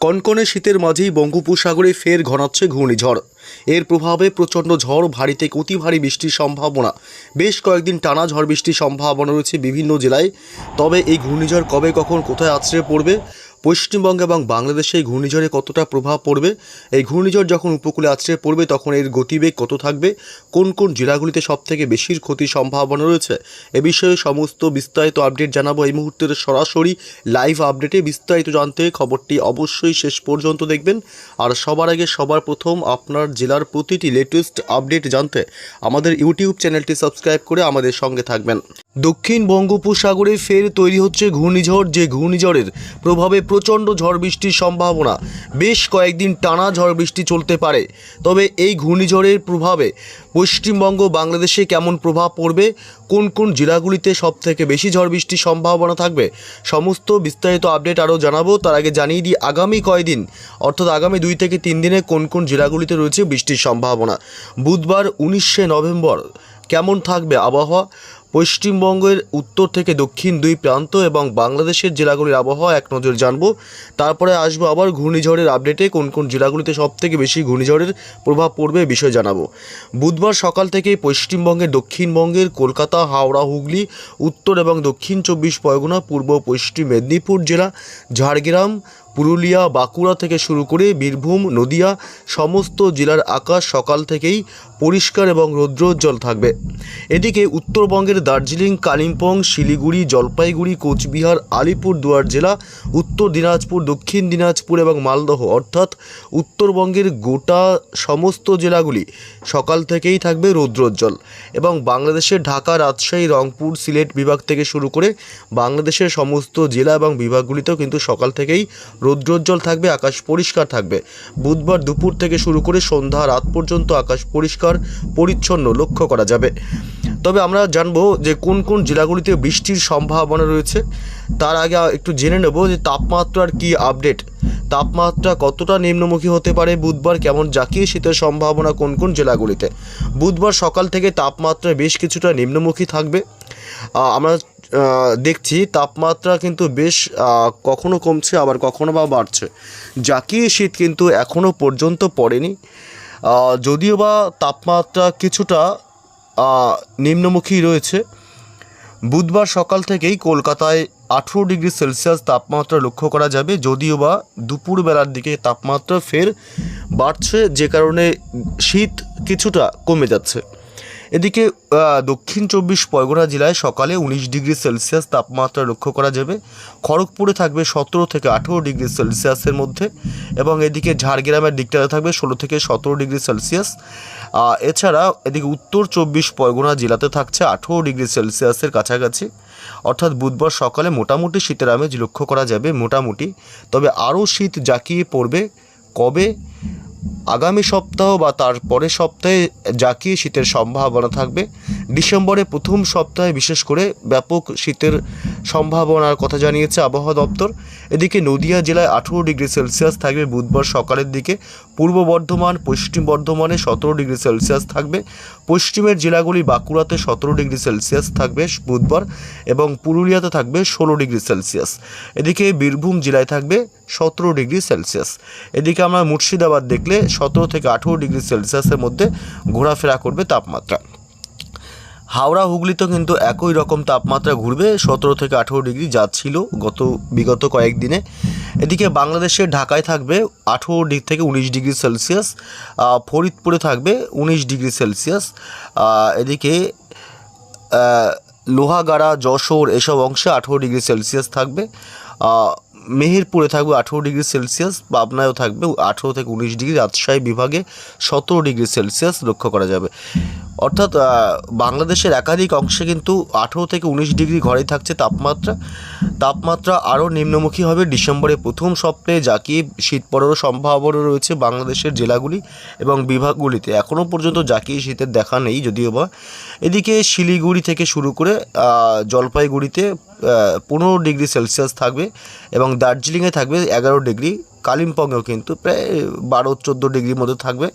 কনকনে শীতের মাঝেই বঙ্গোপসাগরে ফের ঘনাচ্ছে ঘূর্ণিঝড়। এর প্রভাবে প্রচণ্ড ঝড়, ভারী থেকে অতি ভারী বৃষ্টির সম্ভাবনা। বেশ কয়েকদিন টানা ঝড় বৃষ্টির সম্ভাবনা রয়েছে বিভিন্ন জেলায়। তবে এই ঘূর্ণিঝড় কবে কখন কোথায় আছড়ে পড়বে পশ্চিমবঙ্গ এবং বাংলাদেশে এই ঘূর্ণিঝড়ে কতটা প্রভাব পড়বে? এই ঘূর্ণিঝড় যখন উপকূলে আছড়ে পড়বে, তখন এর গতিবেগ কত থাকবে? কোন কোন জেলাগুলিতে সবথেকে বেশি ক্ষতির সম্ভাবনা রয়েছে? এ বিষয়ে সমস্ত বিস্তারিত আপডেট জানাব এই মুহূর্তের সরাসরি লাইভ আপডেটে। বিস্তারিত জানতে খবরটি অবশ্যই শেষ পর্যন্ত দেখবেন। আর সবার আগে সবার প্রথম আপনার জেলার প্রতিটি লেটেস্ট আপডেট জানতে আমাদের ইউটিউব চ্যানেলটি সাবস্ক্রাইব করে আমাদের সঙ্গে থাকবেন। দক্ষিণ বঙ্গোপসাগরে ফের তৈরি হচ্ছে ঘূর্ণিঝড়। যে ঘূর্ণিঝড়ের প্রভাবে প্রচণ্ড ঝড় বৃষ্টির সম্ভাবনা। বেশ কয়েকদিন টানা ঝড় বৃষ্টি চলতে পারে। তবে এই ঘূর্ণিঝড়ের প্রভাবে পশ্চিমবঙ্গ বাংলাদেশে কেমন প্রভাব পড়বে? কোন কোন জেলাগুলিতে সবথেকে বেশি ঝড় বৃষ্টির সম্ভাবনা থাকবে? সমস্ত বিস্তারিত আপডেট আরও জানাব। তার আগে জানিয়ে দিই, আগামী কয়দিন, অর্থাৎ আগামী দুই থেকে তিন দিনে কোন কোন জেলাগুলিতে রয়েছে বৃষ্টির সম্ভাবনা? বুধবার, উনিশে নভেম্বর কেমন থাকবে আবহাওয়া? পশ্চিমবঙ্গের উত্তর থেকে দক্ষিণ দুই প্রান্ত এবং বাংলাদেশের জেলাগুলির আবহাওয়া এক নজর জানব। তারপরে আসব আবার ঘূর্ণিঝড়ের আপডেটে কোন কোন জেলাগুলিতে সবথেকে বেশি ঘূর্ণিঝড়ের প্রভাব পড়বে বিষয়ে জানাব। বুধবার সকাল থেকেই পশ্চিমবঙ্গের দক্ষিণবঙ্গের কলকাতা, হাওড়া, হুগলি, উত্তর এবং দক্ষিণ চব্বিশ পরগনা, পূর্ব পশ্চিম মেদিনীপুর জেলা, ঝাড়গ্রাম পুরুলিয়া, বাঁকুড়া থেকে শুরু করে বীরভূম, নদিয়া, সমস্ত জেলার আকাশ সকাল থেকেই পরিষ্কার এবং রৌদ্রোজ্জ্বল থাকবে। এদিকে উত্তরবঙ্গের দার্জিলিং, কালিম্পং, শিলিগুড়ি, জলপাইগুড়ি, কোচবিহার, আলিপুরদুয়ার জেলা, উত্তর দিনাজপুর, দক্ষিণ দিনাজপুর এবং মালদহ, অর্থাৎ উত্তরবঙ্গের গোটা সমস্ত জেলাগুলি সকাল থেকেই থাকবে রৌদ্রোজ্জ্বল এবং বাংলাদেশের ঢাকা, রাজশাহী, রংপুর, সিলেট বিভাগ থেকে শুরু করে বাংলাদেশের সমস্ত জেলা এবং বিভাগগুলিতেও কিন্তু সকাল থেকেই রৌদ্রোজ্জ্বল থাকবে, আকাশ পরিষ্কার থাকবে। বুধবার দুপুর থেকে শুরু করে সন্ধ্যা রাত পর্যন্ত আকাশ পরিষ্কার, পরিচ্ছন্ন লক্ষ্য করা যাবে। তবে আমরা জানব যে কোন কোন জেলাগুলিতে বৃষ্টির সম্ভাবনা রয়েছে। তার আগে একটু জেনে নেব যে তাপমাত্রার কি আপডেট। তাপমাত্রা কতটা নিম্নমুখী হতে পারে বুধবার, কেমন জাকিয়ে শীতের সম্ভাবনা কোন কোন জেলাগুলিতে। বুধবার সকাল থেকে তাপমাত্রা বেশ কিছুটা নিম্নমুখী থাকবে। আমরা দেখছি তাপমাত্রা কিন্তু বেশ কখনো কমছে, আবার কখনো বা বাড়ছে। জাকিয়ে শীত কিন্তু এখনও পর্যন্ত পড়েনি। যদিও বা তাপমাত্রা কিছুটা নিম্নমুখী রয়েছে। বুধবার সকাল থেকেই কলকাতায় আঠেরো ডিগ্রি সেলসিয়াস তাপমাত্রা লক্ষ্য করা যাবে। যদিও বা দুপুরবেলার দিকে তাপমাত্রা ফের বাড়ছে, যে কারণে শীত কিছুটা কমে যাচ্ছে। এদিকে দক্ষিণ চব্বিশ পরগনা জেলায় সকালে উনিশ ডিগ্রি সেলসিয়াস তাপমাত্রা লক্ষ্য করা যাবে। খড়গপুরে থাকবে সতেরো থেকে আঠেরো ডিগ্রি সেলসিয়াসের মধ্যে এবং এদিকে ঝাড়গ্রামের দিকটাতে থাকবে ষোলো থেকে সতেরো ডিগ্রি সেলসিয়াস। এছাড়া এদিকে উত্তর চব্বিশ পরগনা জেলাতে থাকছে আঠেরো ডিগ্রি সেলসিয়াসের কাছাকাছি। অর্থাৎ বুধবার সকালে মোটামুটি শীতের আমেজ লক্ষ্য করা যাবে মোটামুটি। তবে আরও শীত জাঁকিয়ে পড়বে কবে? আগামী সপ্তাহ বা তার পরের সপ্তাহে জাকিয়ে শীতের সম্ভাবনা থাকবে। ডিসেম্বরের প্রথম সপ্তাহে বিশেষ করে ব্যাপক শীতের সম্ভাবনার কথা জানিয়েছে আবহাওয়া দপ্তর। এদিকে নদিয়া জেলায় আঠেরো ডিগ্রি সেলসিয়াস থাকবে, বুধবার সকালের দিকে পূর্ব বর্ধমান, পশ্চিম বর্ধমানে সতেরো ডিগ্রি সেলসিয়াস থাকবে, পশ্চিমের জেলাগুলি বাঁকুড়াতে সতেরো ডিগ্রি সেলসিয়াস থাকবে বুধবার এবং পুরুলিয়াতে থাকবে ষোলো ডিগ্রি সেলসিয়াস। এদিকে বীরভূম জেলায় থাকবে সতেরো ডিগ্রি সেলসিয়াস। এদিকে আমরা মুর্শিদাবাদ দেখলে সতেরো থেকে আঠেরো ডিগ্রি সেলসিয়াসের মধ্যে ঘোরাফেরা করবে তাপমাত্রা। হাওড়া হুগলিতেও কিন্তু একই রকম তাপমাত্রা ঘুরবে। সতেরো থেকে আঠেরো ডিগ্রি যা ছিল গত, বিগত কয়েকদিনে এদিকে বাংলাদেশের ঢাকায় থাকবে আঠেরো ডিগ্রি থেকে উনিশ ডিগ্রি সেলসিয়াস ফরিদপুরে থাকবে উনিশ ডিগ্রি সেলসিয়াস। এদিকে লোহাগাড়া, যশোর এসব অংশে আঠেরো ডিগ্রি সেলসিয়াস থাকবে। মেহেরপুরে থাকবে আঠেরো ডিগ্রি সেলসিয়াস, পাবনায়ও থাকবে আঠেরো থেকে উনিশ ডিগ্রি, রাজশাহী বিভাগে সতেরো ডিগ্রি সেলসিয়াস লক্ষ্য করা যাবে। অর্থাৎ বাংলাদেশের একাধিক অংশে কিন্তু আঠেরো থেকে উনিশ ডিগ্রি ঘরেই থাকছে তাপমাত্রা। তাপমাত্রা আরও নিম্নমুখী হবে। ডিসেম্বরের প্রথম সপ্তাহে জাকিয়ে শীত পড়ারও সম্ভাবনা রয়েছে বাংলাদেশের জেলাগুলি এবং বিভাগগুলিতে। এখনও পর্যন্ত জাকিয়ে শীতের দেখা নেই যদিও বা। এদিকে শিলিগুড়ি থেকে শুরু করে জলপাইগুড়িতে পনেরো ডিগ্রি সেলসিয়াস থাকবে এবং দার্জিলিংয়ে থাকবে এগারো ডিগ্রি। কালিম্পংয়েও কিন্তু প্রায় বারো চোদ্দ ডিগ্রির মধ্যে থাকবে।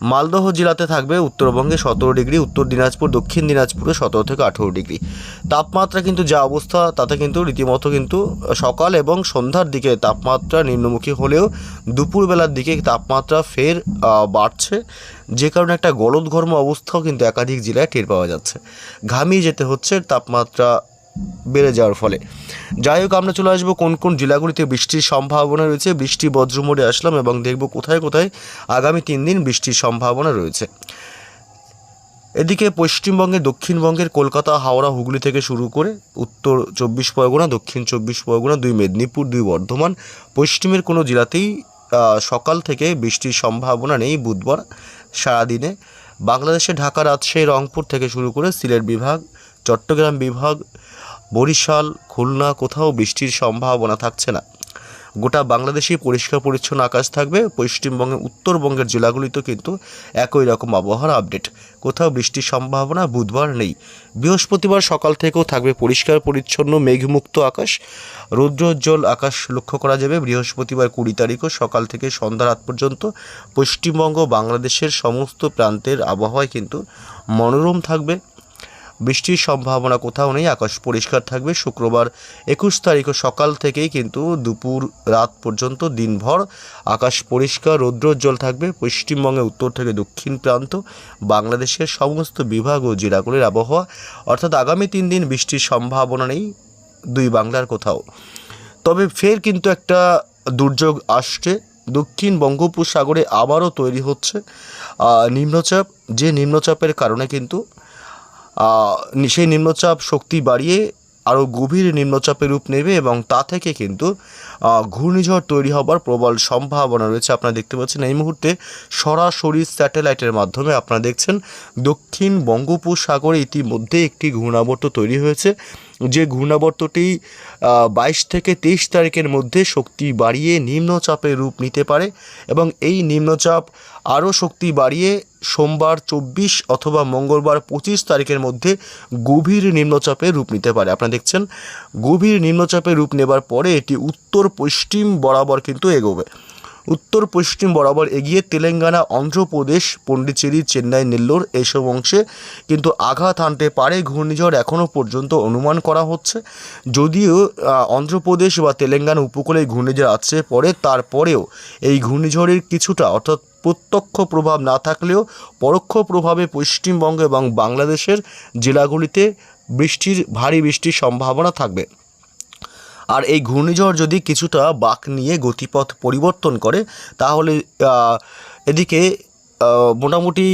মালদহ জেলাতে থাকবে উত্তরবঙ্গে সতেরো ডিগ্রি, উত্তর দিনাজপুর, দক্ষিণ দিনাজপুরে সতেরো থেকে আঠেরো ডিগ্রি। তাপমাত্রা কিন্তু যা অবস্থা, তাতে কিন্তু রীতিমতো কিন্তু সকাল এবং সন্ধ্যার দিকে তাপমাত্রা নিম্নমুখী হলেও দুপুরবেলার দিকে তাপমাত্রা ফের বাড়ছে। যে কারণে একটা গলদঘর্ম অবস্থাও কিন্তু একাধিক জেলায় টের পাওয়া যাচ্ছে। ঘামিয়ে যেতে হচ্ছে, তাপমাত্রা বেড়ে যাওয়ার ফলে। যাই হোক, আমরা চলে আসব কোন কোন জেলাগুলিতে বৃষ্টির সম্ভাবনা রয়েছে। বৃষ্টি বজ্রমোড়ে আসলাম এবং দেখব কোথায় কোথায় আগামী তিন দিন বৃষ্টির সম্ভাবনা রয়েছে। এদিকে পশ্চিমবঙ্গে দক্ষিণবঙ্গের কলকাতা, হাওড়া, হুগলি থেকে শুরু করে উত্তর চব্বিশ পরগনা, দক্ষিণ চব্বিশ পরগনা, দুই মেদিনীপুর, দুই বর্ধমান, পশ্চিমের কোনো জেলাতেই সকাল থেকে বৃষ্টির সম্ভাবনা নেই বুধবার সারাদিনে। বাংলাদেশে ঢাকা, রাজশাহী, রংপুর থেকে শুরু করে সিলেট বিভাগ, চট্টগ্রাম বিভাগ বরিশাল, খুলনা, কোথাও বৃষ্টির সম্ভাবনা থাকছে না। গোটা বাংলাদেশে পরিষ্কার পরিচ্ছন্ন আকাশ থাকবে। পশ্চিমবঙ্গের উত্তরবঙ্গের জেলাগুলিতেও কিন্তু একই রকম আবহাওয়ার আপডেট। কোথাও বৃষ্টির সম্ভাবনা বুধবার নেই। বৃহস্পতিবার সকাল থেকেও থাকবে পরিষ্কার, পরিচ্ছন্ন, মেঘমুক্ত আকাশ। রৌদ্রোজ্জ্বল আকাশ লক্ষ্য করা যাবে। বৃহস্পতিবার কুড়ি তারিখও সকাল থেকে সন্ধ্যা রাত পর্যন্ত পশ্চিমবঙ্গ বাংলাদেশের সমস্ত প্রান্তের আবহাওয়ায় কিন্তু মনোরম থাকবে। বৃষ্টির সম্ভাবনা কোথাও নেই, আকাশ পরিষ্কার থাকবে। শুক্রবার একুশ তারিখও সকাল থেকেই কিন্তু দুপুর রাত পর্যন্ত দিনভর আকাশ পরিষ্কার, রৌদ্রোজ্জ্বল থাকবে। পশ্চিমবঙ্গে উত্তর থেকে দক্ষিণ প্রান্ত, বাংলাদেশের সমস্ত বিভাগ ও জেলাগুলির আবহাওয়া। অর্থাৎ আগামী তিন দিন বৃষ্টির সম্ভাবনা নেই দুই বাংলার কোথাও। তবে ফের কিন্তু একটা দুর্যোগ আসছে। দক্ষিণ বঙ্গোপসাগরে আবারও তৈরি হচ্ছে নিম্নচাপ। যে নিম্নচাপের কারণে কিন্তু সেই নিম্নচাপ শক্তি বাড়িয়ে আরও গভীর নিম্নচাপে রূপ নেবে এবং তা থেকে কিন্তু ঘূর্ণিঝড় তৈরি হবার প্রবল সম্ভাবনা রয়েছে। আপনারা দেখতে পাচ্ছেন এই মুহূর্তে সরাসরি স্যাটেলাইটের মাধ্যমে আপনারা দেখছেন দক্ষিণ বঙ্গোপসাগরে ইতিমধ্যে একটি ঘূর্ণাবর্ত তৈরি হয়েছে। যে ঘূর্ণাবর্তটি বাইশ থেকে তেইশ তারিখের মধ্যে শক্তি বাড়িয়ে নিম্নচাপে রূপ নিতে পারে এবং এই নিম্নচাপ আরও শক্তি বাড়িয়ে সোমবার চব্বিশ অথবা মঙ্গলবার পঁচিশ তারিখের মধ্যে গভীর নিম্নচাপে রূপ নিতে পারে। আপনারা দেখছেন, গভীর নিম্নচাপে রূপ নেবার পরে এটি উত্তর পশ্চিম বরাবর কিন্তু এগোবে। উত্তর পশ্চিম বরাবর এগিয়ে তেলেঙ্গানা, অন্ধ্রপ্রদেশ, পন্ডিচেরি, চেন্নাই, নেল্লোর এসব অংশে কিন্তু আঘাত আনতে পারে ঘূর্ণিঝড় এখনও পর্যন্ত অনুমান করা হচ্ছে। যদিও অন্ধ্রপ্রদেশ বা তেলেঙ্গানা উপকূলে ঘূর্ণিঝড় আছে পরে, তারপরেও এই ঘূর্ণিঝড়ের কিছুটা অর্থাৎ প্রত্যক্ষ প্রভাব না থাকলেও পরোক্ষ প্রভাবে পশ্চিমবঙ্গ এবং বাংলাদেশের জেলাগুলিতে বৃষ্টির, ভারী বৃষ্টির সম্ভাবনা থাকবে। আর এই ঘূর্ণিঝড় যদি কিছুটা বাঁক নিয়ে গতিপথ পরিবর্তন করে, তাহলে এদিকে মোটামুটি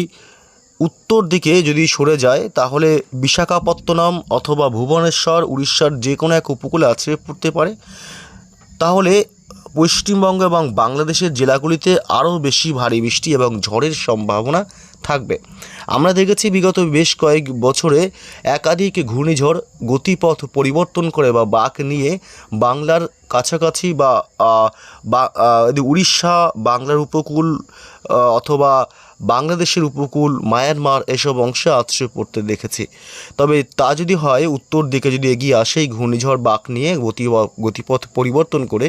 উত্তর দিকে যদি সরে যায়, তাহলে বিশাখাপত্তনম অথবা ভুবনেশ্বর, উড়িষ্যার যে কোনো এক উপকূলে আছড়ে পড়তে পারে। তাহলে পশ্চিমবঙ্গ এবং বাংলাদেশের জেলাগুলিতে আরও বেশি ভারী বৃষ্টি এবং ঝড়ের সম্ভাবনা আমরা দেখেছি বিগত বেশ কয়েক বছরে একাধিক ঘূর্ণিঝড় গতিপথ পরিবর্তন করে বা বাঁক নিয়ে বাংলার কাছাকাছি বা উড়িষ্যা, বাংলার উপকূল অথবা বাংলাদেশের উপকূল, মায়ানমার এসব অংশে আছড়ে পড়তে দেখেছি। তবে তা যদি হয়, উত্তর দিকে যদি এগিয়ে আসে এই ঘূর্ণিঝড় বাঁক নিয়ে গতি, গতিপথ পরিবর্তন করে,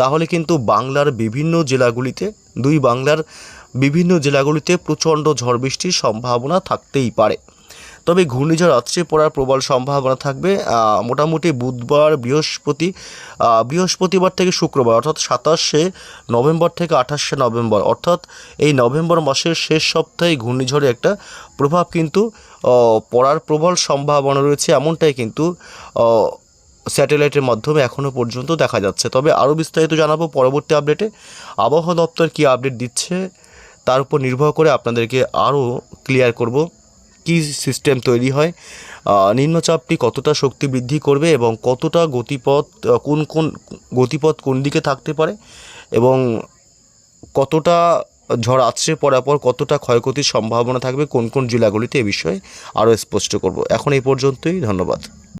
তাহলে কিন্তু বাংলার বিভিন্ন জেলাগুলিতে, দুই বাংলার বিভিন্ন জেলাগুলিতে প্রচণ্ড ঝড় বৃষ্টির সম্ভাবনা থাকতেই পারে। তবে ঘূর্ণিঝড় আছড়ে পড়ার প্রবল সম্ভাবনা থাকবে। মোটামুটি বুধবার, বৃহস্পতি বৃহস্পতিবার থেকে শুক্রবার, অর্থাৎ সাতাশে নভেম্বর থেকে আঠাশে নভেম্বর, অর্থাৎ এই নভেম্বর মাসের শেষ সপ্তাহে ঘূর্ণিঝড়ে একটা প্রভাব কিন্তু পড়ার প্রবল সম্ভাবনা রয়েছে। এমনটাই কিন্তু স্যাটেলাইটের মাধ্যমে এখনও পর্যন্ত দেখা যাচ্ছে। তবে আরও বিস্তারিত জানাব পরবর্তী আপডেটে। আবহাওয়া দপ্তর কী আপডেট দিচ্ছে? তার উপর নির্ভর করে আপনাদেরকে আরও ক্লিয়ার করব কী সিস্টেম তৈরি হয়। নিম্নচাপটি কতটা শক্তি বৃদ্ধি করবে এবং কতটা গতিপথ কোন কোন গতিপথ কোন দিকে থাকতে পারে এবং কতটা ঝড় আছড়ে পড়ার পর কতটা ক্ষয়ক্ষতির সম্ভাবনা থাকবে, কোন কোন জেলাগুলিতে এ বিষয়ে আরও স্পষ্ট করব। এখন এই পর্যন্তই, ধন্যবাদ।